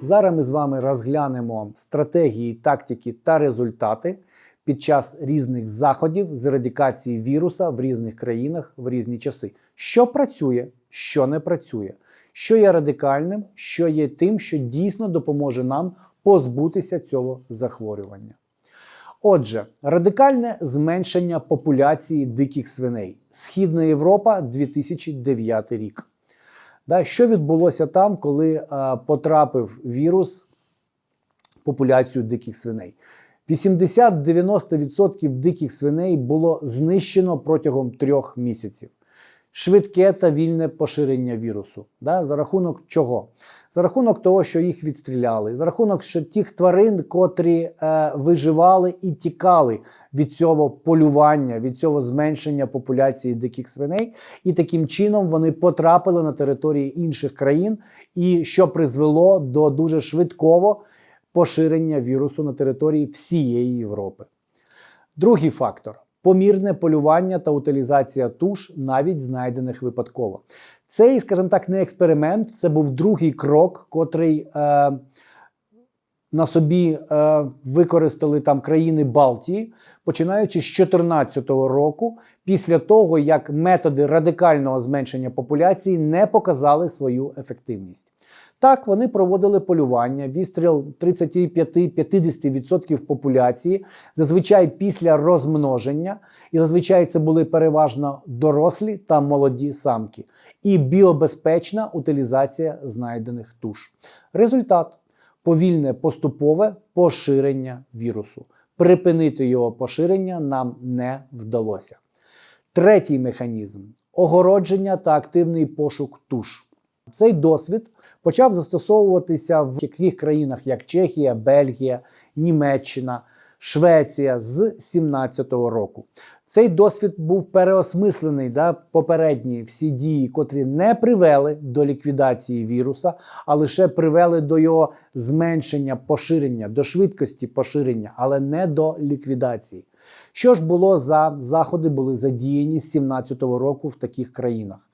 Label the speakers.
Speaker 1: Зараз ми з вами розглянемо стратегії, тактики та результати під час різних заходів з ерадикації віруса в різних країнах в різні часи. Що працює, що не працює, що є радикальним, що є тим, що дійсно допоможе нам позбутися цього захворювання. Отже, радикальне зменшення популяції диких свиней. Східна Європа 2009 рік. Да, що відбулося там, коли е, потрапив вірус популяцію диких свиней? 80-90% диких свиней було знищено протягом трьох місяців. Швидке та вільне поширення вірусу. Да? За рахунок чого? За рахунок того, що їх відстріляли, за рахунок що тих тварин, котрі е, виживали і тікали від цього полювання, від цього зменшення популяції диких свиней, і таким чином вони потрапили на території інших країн, і що призвело до дуже швидкого поширення вірусу на території всієї Європи. Другий фактор помірне полювання та утилізація туш, навіть знайдених випадково. Цей, скажімо так, не експеримент, це був другий крок, котрий е, на собі е, використали там країни Балтії, починаючи з 2014 року, після того, як методи радикального зменшення популяції не показали свою ефективність. Так, вони проводили полювання, відстріл 35-50% популяції, зазвичай після розмноження, і зазвичай це були переважно дорослі та молоді самки, і біобезпечна утилізація знайдених туш. Результат повільне поступове поширення вірусу. Припинити його поширення нам не вдалося. Третій механізм огородження та активний пошук туш. Цей досвід почав застосовуватися в таких країнах, як Чехія, Бельгія, Німеччина, Швеція з 2017 року. Цей досвід був переосмислений да, попередні всі дії, котрі не привели до ліквідації віруса, а лише привели до його зменшення поширення, до швидкості поширення, але не до ліквідації. Що ж було за заходи, були задіяні з 2017 року в таких країнах?